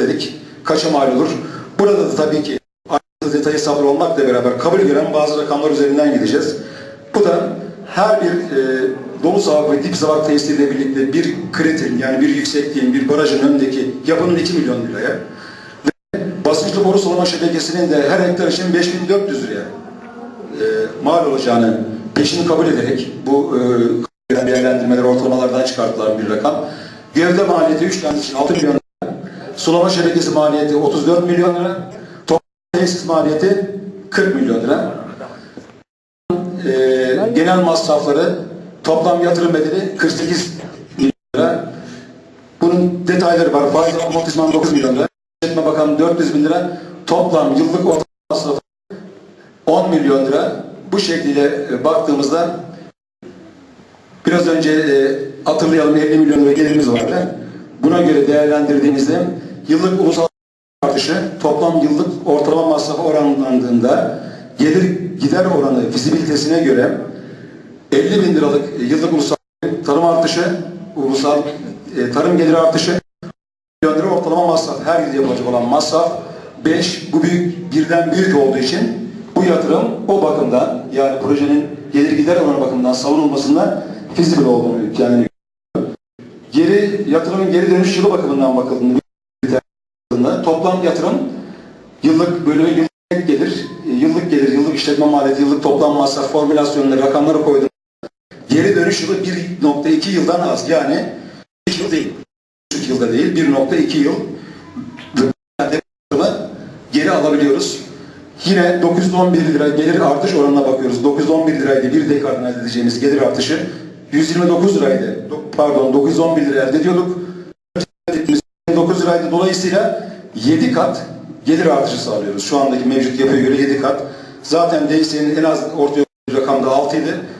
dedik. Kaça mal olur? Burada da tabii ki ayrıntılı detayı sabır olmakla beraber kabul gören bazı rakamlar üzerinden gideceğiz. Bu da her bir e, dolu savak ve dip savak tesisiyle birlikte bir kriterin yani bir yüksekliğin, bir barajın önündeki yapının 2 milyon liraya ve basınçlı boru sulama şebekesinin de her hektar için 5400 liraya e, mal olacağını peşini kabul ederek bu e, değerlendirmeler ortalamalardan çıkartılan bir rakam. Gövde maliyeti 3 tane için 6 milyon. Sulama şebekesi maliyeti 34 milyon lira. Toplam tesis maliyeti 40 milyon lira. E, genel masrafları toplam yatırım bedeli 48 milyon lira. Bunun detayları var. Faiz amortizman 9 milyon lira. İşletme Bakanı 400 bin lira. Toplam yıllık ortalama masrafı 10 milyon lira. Bu şekilde e, baktığımızda biraz önce e, hatırlayalım 50 milyon lira gelirimiz vardı. Buna göre değerlendirdiğimizde yıllık ulusal artışı toplam yıllık ortalama masrafı oranlandığında gelir gider oranı fizibilitesine göre 50 bin liralık yıllık ulusal tarım artışı, ulusal e, tarım geliri artışı milyon ortalama masraf. Her yıl yapılacak olan masraf 5. Bu büyük birden büyük olduğu için bu yatırım o bakımdan yani projenin gelir gider oranı bakımından savunulmasında fizibil olduğunu yani geri yatırımın geri dönüş yılı bakımından bakıldığında toplam yatırım yıllık bölümü yıllık gelir, e, yıllık gelir, yıllık işletme maliyeti, yıllık toplam masraf formülasyonları, rakamları koydum. Geri dönüş yılı 1.2 yıldan az. Yani 2 yıl değil. 3 yılda değil, 1.2 yıl geri alabiliyoruz. Yine 911 lira gelir artış oranına bakıyoruz. 911 liraydı bir dekadın elde edeceğimiz gelir artışı. 129 liraydı. Do- Pardon 911 lira elde ediyorduk. 9 liraydı. Dolayısıyla 7 kat gelir artışı sağlıyoruz. Şu andaki mevcut yapıya göre 7 kat. Zaten DSE'nin en az ortaya rakamda 6 idi.